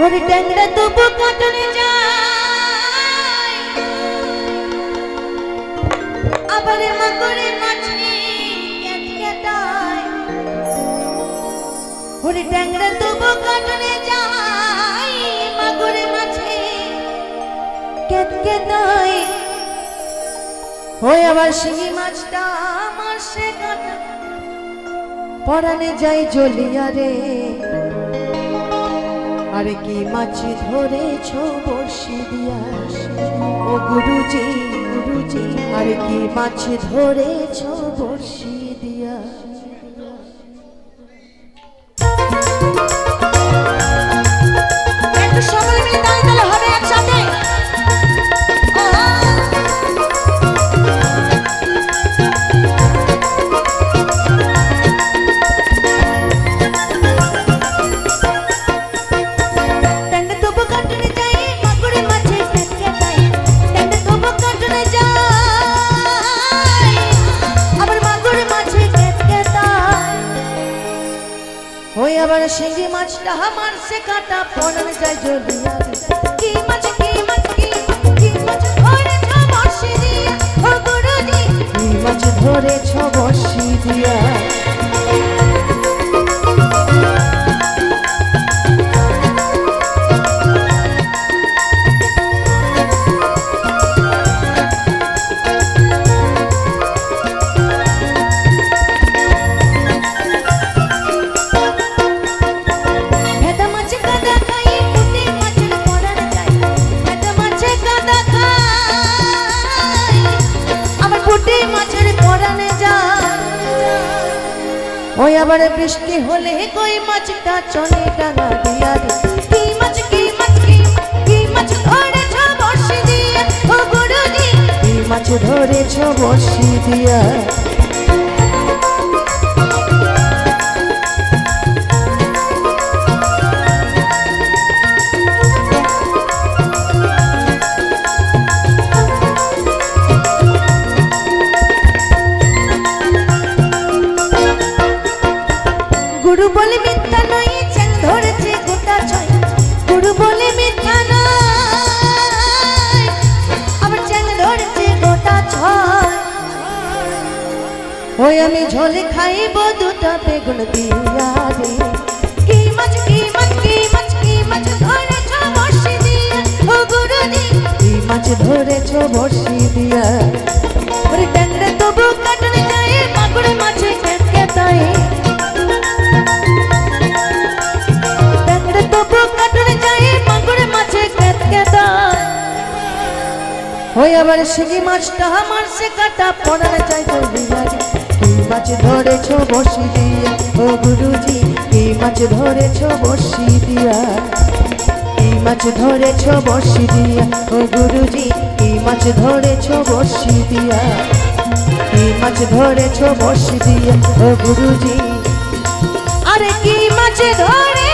ওর ট্যাংরা তবু কাটনে আবার মাগরে মাছি ওর ট্যাংরা তবু কাটনে যায় মাগরে মাছি ক্যাটক্যাটায় ওই আবার শিঙি মাছটা আমার সে কাটা পরানে যাই জ্বলিয়া রে। আরে কি মাছ ধরেছ বর্ষি দিয়া? ও গুরুজি গুরুজি আর কি মাছ ধরেছ বর্ষি দিয়া? শিঙ্গি মাছটা সে কাটা পড়ার যায় জলিয়া কি ওই আবার বৃষ্টি হলে কই মাছটা চলে ডাঙা দিয়া কি মাছ কি মাছ কি মাছ ধরেছ বসি দিয়া? গুরু বলে মিথ্যা নয় চ্যাং ধরেছে গোটা ছয়। গুরু বলে মিথ্যা নয়, আবার চ্যাং ধরেছে গোটা ছয়। ওই আমি ঝোলে খাইব দুটা বেগুন দিয়া রে মাছ ধরেছ বর্ষি বর্ষি দিয়া? আবার শিঙি মাছটা আমার সে কাটা পড়ার চাই তো বিহারি কি মাছ ধরেছ বসি দিয়া? ও গুরুজি, কি মাছ ধরেছ বসি দিয়া? কি মাছ ধরেছ বসি দিয়া? ও গুরুজি, কি মাছ ধরেছ বসি দিয়া? কি মাছ ধরেছ বসি দিয়া? ও গুরুজি। আরে কি মাছ ধরে